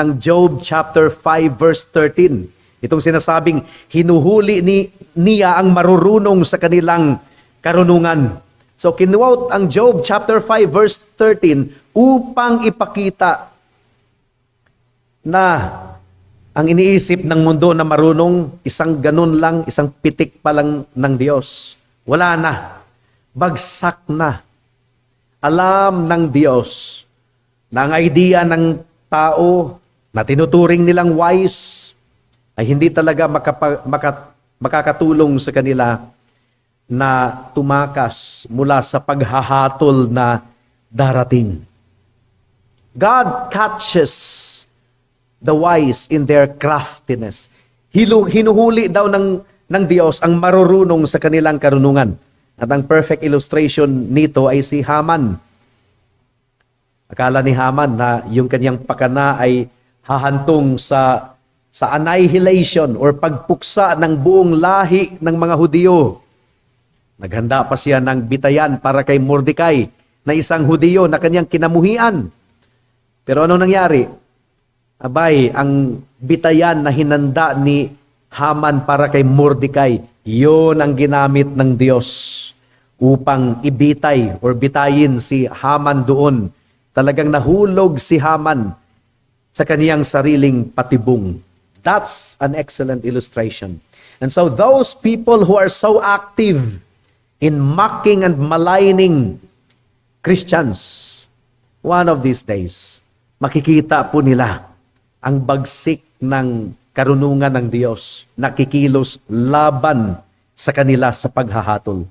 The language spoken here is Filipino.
ng Job chapter 5 verse 13. Itong sinasabing hinuhuli ni niya ang marurunong sa kanilang karunungan. So kinuwot ang Job chapter 5 verse 13 upang ipakita na ang iniisip ng mundo na marunong isang ganun lang, isang pitik pa lang ng Diyos. Wala na. Bagsak na. Alam ng Diyos na ang idea ng tao na tinuturing nilang wise ay hindi talaga makapa, maka- makakatulong sa kanila na tumakas mula sa paghahatol na darating. God catches the wise in their craftiness. Hilu, hinuhuli daw ng, ng Diyos ang marurunong sa kanilang karunungan. At ang perfect illustration nito ay si Haman. Akala ni Haman na yung kanyang pakana ay hahantong sa sa annihilation or pagpuksa ng buong lahi ng mga Hudiyo. Naghanda pa siya ng bitayan para kay Mordecai na isang Hudiyo na kanyang kinamuhian. Pero ano nangyari? Abay, ang bitayan na hinanda ni Haman para kay Mordecai, yon ang ginamit ng Diyos upang ibitay or bitayin si Haman doon. Talagang nahulog si Haman sa kaniyang sariling patibong. That's an excellent illustration. And so those people who are so active in mocking and maligning Christians, one of these days, makikita po nila ang bagsik ng karunungan ng Diyos na kikilos laban sa kanila sa paghahatol.